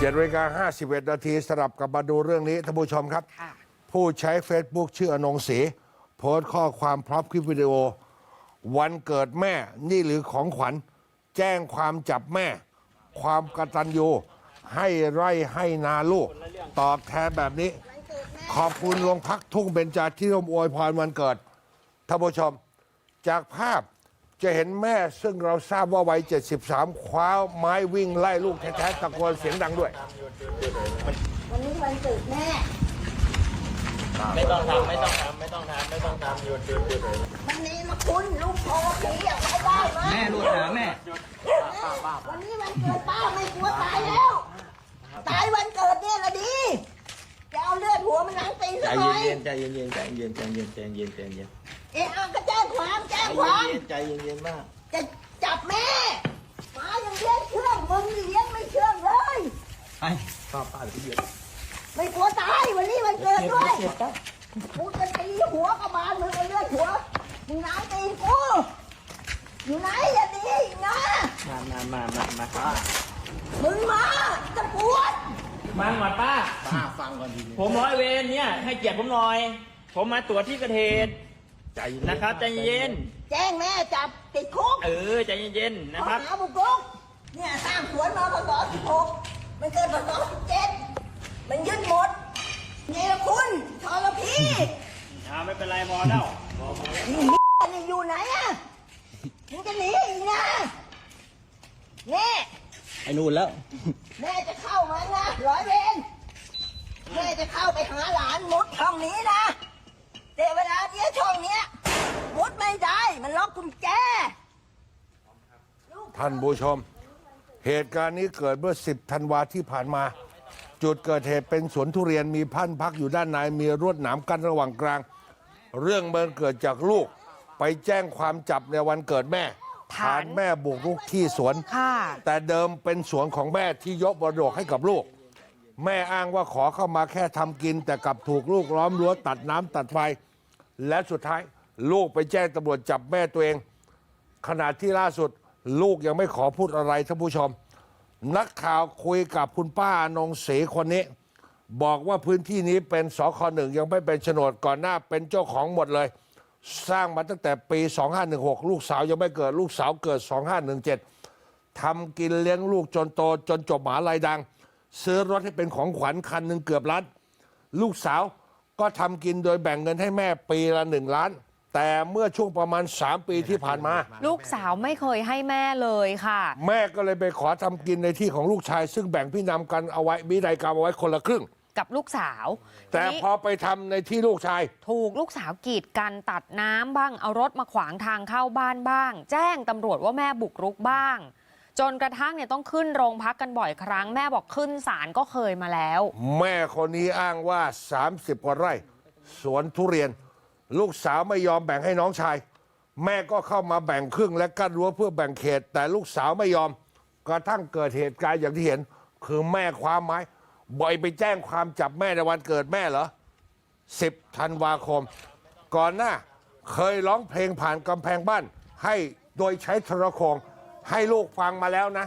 เจ็ดนาฬิกา51นาทีสลับกลับมาดูเรื่องนี้ท่านผู้ชมครับค่ะผู้ใช้ Facebook ชื่ออนงศรีโพสต์ข้อความพร้อมคลิปวิดีโอ วันเกิดแม่นี่หรือของขวัญ แจ้งความจับแม่ ความกตัญญูให้ไร่ให้นาลูก ตอบแทนแบบนี้ ขอบคุณโรงพักทุ่งเบญจาที่ร่วมอวยพรวันเกิดท่านผู้ชม จากภาพ จะเห็นแม่ซึ่งเราทราบว่าวัย 73 คว้าไม้วิ่งไล่ลูกแท้ๆตะโกนเสียงดังด้วย วันนี้วันเกิดแม่ ไม่ต้องทำไม่ต้องทำไม่ต้องทำไม่ต้องทำหยุดหยุดหยุดวันนี้มาคุณลูกโทรผีอยากเข้าบ้านมาแม่ลูกหาแม่ วันนี้วันเกิดป้าไม่กลัวตายแล้ว ตายวันเกิดเนี่ยละดีจะเอาเลือดหัวมันหนังตีใจซะหน่อยเย็นๆใจเย็นๆใจเย็นๆใจเย็นๆใจเย็นๆใจเย็นเอะเอาก็แจ้งความแจ้งๆความใจเย็นๆมากจะจับแม่หมายังเลี้ยงเชื่องมึงนี่เลี้ยงไม่เชื่องเลยไปป้าป้าเดี๋ยวพี่เบียร์ไม่กลัวตายวันนี้วันเกิดด้วยกูจะตีหัวกระบาลมึงเอาเลือดหัวมึงหนังตีกูอยู่ไหนอย่าดีอีกนะมามามามามาป้ามึงมาจะปวดมาหน่อยป้าป้าฟังก่อนทีนี้ผมร้อยเวรเนี่ยให้เกียรติผมหน่อย ผมมาตรวจที่เกิดเหตุ ใจเย็นๆนะครับใจเย็น แจ้งแม่จับติดคุกๆเออใจเย็นๆนะครับข้อหาบุกรุกเนี่ยสร้างสวนมาพศ16มันเกิดพศ17มันยึดหมดเนรคุณทรพีเอาไม่เป็นไรพอแล้วนี่นี่อยู่ไหนอะมึงจะหนีอีกนะแม่ไอ้นู่นแล้ว แม่จะเข้ามานะร้อยเวรแม่จะเข้าไปหาหลานมุดช่องนี้นะแต่เวลาเนี้ยช่องเนี้ยมุดไม่ได้ มันล็อกกุญแจ ท่านผู้ชม เหตุการณ์นี้เกิดเมื่อ 10 ธันวาที่ผ่านมา จุดเกิดเหตุเป็นสวนทุเรียนมีพันพักอยู่ด้านในมีรวดหนามกั้นระหว่างกลาง เรื่องมันเกิดจากลูก ไปแจ้งความจับในวันเกิดแม่ฐานฐานแม่บุกรุกที่สวน ค่ะ แต่เดิมเป็นสวนของแม่ที่ยกบรดกให้กับลูก แม่อ้างว่าขอเข้ามาแค่ทำกิน แต่กลับถูกลูกล้อมรั้วตัดน้ำตัดไฟ และสุดท้ายลูกไปแจ้งตำรวจจับแม่ตัวเอง ขณะที่ล่าสุด ลูกยังไม่ขอพูดอะไรท่านผู้ชม นักข่าวคุยกับคุณป้านงศรีคนนี้ บอกว่าพื้นที่นี้เป็นสคหนึ่งยังไม่เป็นโฉนดก่อนหน้าเป็นเจ้าของหมดเลย สร้างมาตั้งแต่ปี 2516 ลูกสาวยังไม่เกิดลูกสาวเกิด 2517ทำกินเลี้ยงลูกจนโตจนจบหมหาลัยดัง ซื้อรถให้เป็นของขวัญคันหนึ่งเกือบล้านลูกสาวก็ทำกินโดยแบ่งเงินให้แม่ปีละหนึ่งล้าน แต่เมื่อช่วงประมาณ 3 ปีที่ผ่านมา ลูกสาวไม่เคยให้แม่เลยค่ะ แม่ก็เลยไปขอทำกินในที่ของลูกชาย ซึ่งแบ่งพี่นำกันเอาไว้มีใดกรรมเอาไว้คนละครึ่ง กับลูกสาวแต่ทีนี้พอไปทำในที่ลูกชาย ถูกลูกสาวกีดกันตัดน้ำบ้างเอารถมาขวางทางเข้าบ้านบ้าง แจ้งตำรวจว่าแม่บุกรุกบ้าง จนกระทั่งเนี่ยต้องขึ้นโรงพักกันบ่อยครั้งแม่บอกขึ้นศาลก็เคยมาแล้ว แม่คนนี้อ้างว่า 30กว่าไร่ สวนทุเรียน ลูกสาวไม่ยอมแบ่งให้น้องชาย แม่ก็เข้ามาแบ่งครึ่งและกั้นรั้วเพื่อแบ่งเขต แต่ลูกสาวไม่ยอมกระทั่งเกิดเหตุการณ์อย่างที่เห็น คือแม่ความไม้บ่อยไปแจ้งความจับแม่ในวันเกิดแม่เหรอ 10ธันวาคม ก่อนหน้าเคยร้องเพลงผ่านกำแพงบ้าน ให้โดยใช้โทรโขงให้ลูกฟังมาแล้วนะ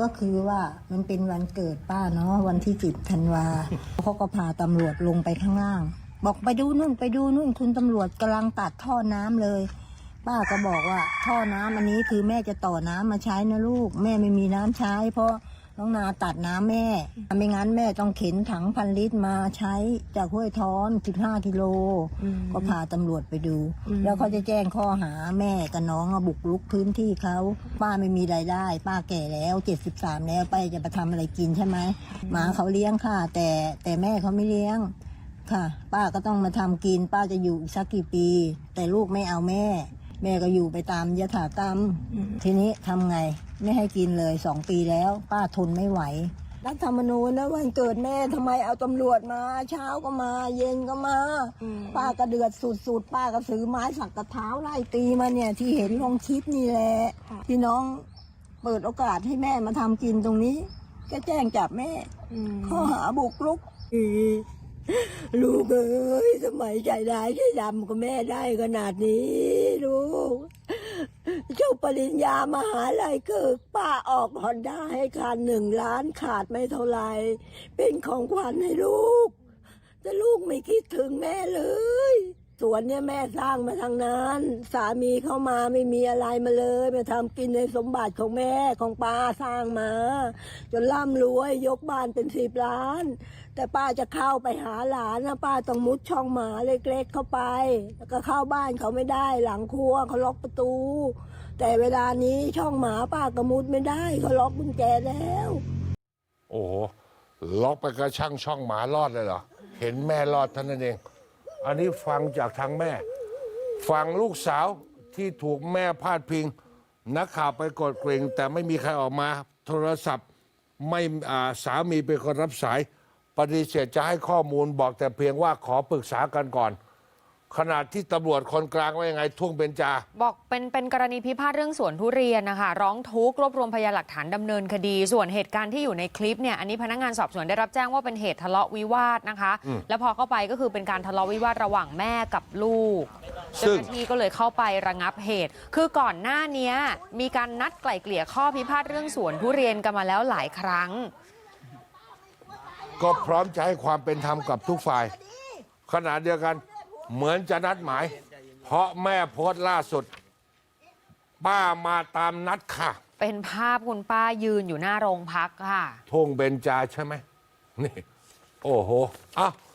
ก็คือว่ามันเป็นวันเกิดป้าเนาะวันที่จิบธันวาเขาก็พาตำรวจลงไปข้างล่าง บอกไปดูนู่นไปดูนู่นคุณตำรวจกำลังตัดท่อน้ำเลย ป้าก็บอกว่าท่อน้ำอันนี้คือแม่จะต่อน้ำมาใช้นะลูก แม่ไม่มีน้ำใช้ เพราะ น้องนาตัดน้ำแม่ ไม่งั้นแม่ต้องเข็นถังพันลิตรมาใช้จากห้วยท้อน 15กิโล ก็พาตำรวจไปดู แล้วเขาจะแจ้งข้อหาแม่กับน้องอะบุกรุกพื้นที่เขา ป้าไม่มีรายได้ ป้าแก่แล้ว 73 แล้วป้าจะไปทำอะไรกินใช่ไหมหมาเขาเลี้ยงค่ะ แต่แต่แม่เขาไม่เลี้ยงค่ะ ป้าก็ต้องมาทำกิน ป้าจะอยู่อีกสักกี่ปี แต่ลูกไม่เอาแม่ แม่ก็อยู่ไปตามยถากรรมทีนี้ทำไง ไม่ให้กินเลยสองปีแล้ว ป้าทนไม่ไหวรัฐธรรมนูญนะวันเกิดแม่ทำไมเอาตำรวจมา เช้าก็มา เย็นก็มา ป้าก็เดือดสุดๆ ป้าก็ซื้อไม้สักกระเท้าไล่ตีมาเนี่ย ที่เห็นลงคลิปนี่แหละพี่น้องเปิดโอกาสให้แม่มาทำกินตรงนี้ ก็แจ้งจับแม่ข้อหาบุกรุก ลูกเอ้ยสมัยใจร้ายใจดำกับแม่ได้ขนาดนี้ลูกเจ้าปริญญามหาลัยเกิดป้าออกฮอนด้าให้คันหนึ่งล้านขาดไม่เท่าไรเป็นของขวัญให้ลูก แต่ลูกไม่คิดถึงแม่เลย สวนเนี่ยแม่สร้างมาทางนั้น สามีเข้ามาไม่มีอะไรมาเลยมาทำกินในสมบัติของแม่ของป้าสร้างมา จนร่ำรวยยกบ้านเป็นสิบล้าน แต่ป้าจะเข้าไปหาหลานนะป้าต้องมุดช่องหมาเล็กๆเข้าไป แล้วก็เข้าบ้านเขาไม่ได้หลังครัวเขาล็อกประตู แต่เวลานี้ช่องหมาป้าก็มุดไม่ได้เขาล็อกกุญแจแล้ว โอ้โหล็อกไปกระช่างช่องหมารอดเลยเหรอเห็นแม่รอดท่านั้นเอง อันนี้ฟังจากทางแม่ ฟังลูกสาวที่ถูกแม่พาดพิง นักข่าวไปกดกริ่งแต่ไม่มีใครออกมา โทรศัพท์ไม่สามีเป็นคนรับสาย ปฏิเสธจะให้ข้อมูลบอกแต่เพียงว่าขอปรึกษากันก่อน ขณะที่ตำรวจคนกลางว่ายังไงทุ่งเบญจา บอกเป็นเป็นกรณีพิพาทเรื่องสวนทุเรียนนะคะ ร้องทุกข์รวบรวมพยานหลักฐานดำเนินคดี ส่วนเหตุการณ์ที่อยู่ในคลิปเนี่ยอันนี้พนักงานสอบสวนได้รับแจ้งว่าเป็นเหตุทะเลาะวิวาทนะคะแล้วพอเข้าไปก็คือเป็นการทะเลาะวิวาทระหว่างแม่กับลูกซึ่เจ้าง หน้าที่ก็เลยเข้าไประงับเหตุ คือก่อนหน้าเนี้ยมีการนัดไกล่เกลี่ยข้อพิพาทเรื่องสวนทุเรียนกันมาแล้วหลายครั้ง ก็พร้อมจะให้ความเป็นธรรมกับทุกฝ่าย ขณะเดียวกัน เหมือนจะนัดหมาย เพราะแม่โพสต์ล่าสุด ป้ามาตามนัดค่ะ เป็นภาพคุณป้ายืนอยู่หน้าโรงพักค่ะทุ่งเบญจาใช่ไหมนี่ โอ้โหอะ